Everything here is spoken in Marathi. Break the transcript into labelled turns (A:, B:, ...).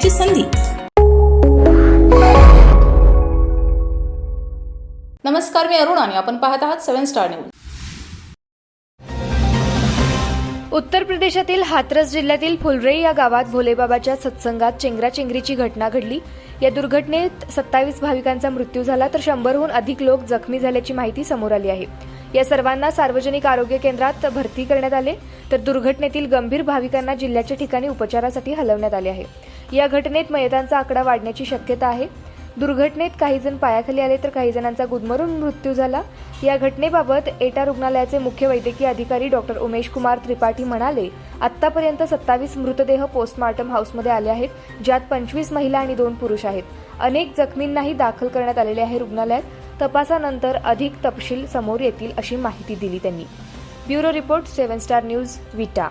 A: संधी. नमस्कार मी अरुण आणि आपण पाहत आहात सेव्हन स्टार न्यूज.
B: उत्तर प्रदेशातील हाथरस जिल्ह्यातील फुलरे या गावात भोलेबाबाच्या सत्संगात चेंगराचेंगरीची घटना घडली. या दुर्घटनेत सत्तावीस भाविकांचा मृत्यू झाला तर शंभरहून अधिक लोक जखमी झाल्याची माहिती समोर आली आहे. या सर्वांना सार्वजनिक आरोग्य केंद्रात भरती करण्यात आले तर दुर्घटनेतील गंभीर भाविकांना जिल्ह्याच्या ठिकाणी उपचारासाठी हलवण्यात आले आहे. या घटनेत मयतांचा आकडा वाढण्याची शक्यता आहे. दुर्घटनेत काही जण पायाखाली आले तर काही जणांचा गुदमरून मृत्यू झाला. या घटनेबाबत एटा रुग्णालयाचे मुख्य वैद्यकीय अधिकारी डॉक्टर उमेश कुमार त्रिपाठी म्हणाले आतापर्यंत सत्तावीस मृतदेह पोस्टमार्टम हाऊसमध्ये आले आहेत ज्यात पंचवीस महिला आणि दोन पुरुष आहेत. अनेक जखमींनाही दाखल करण्यात आलेले आहे रुग्णालयात. तपासानंतर अधिक तपशील समोर येतील अशी माहिती दिली त्यांनी. Bureau report seven star news Vita.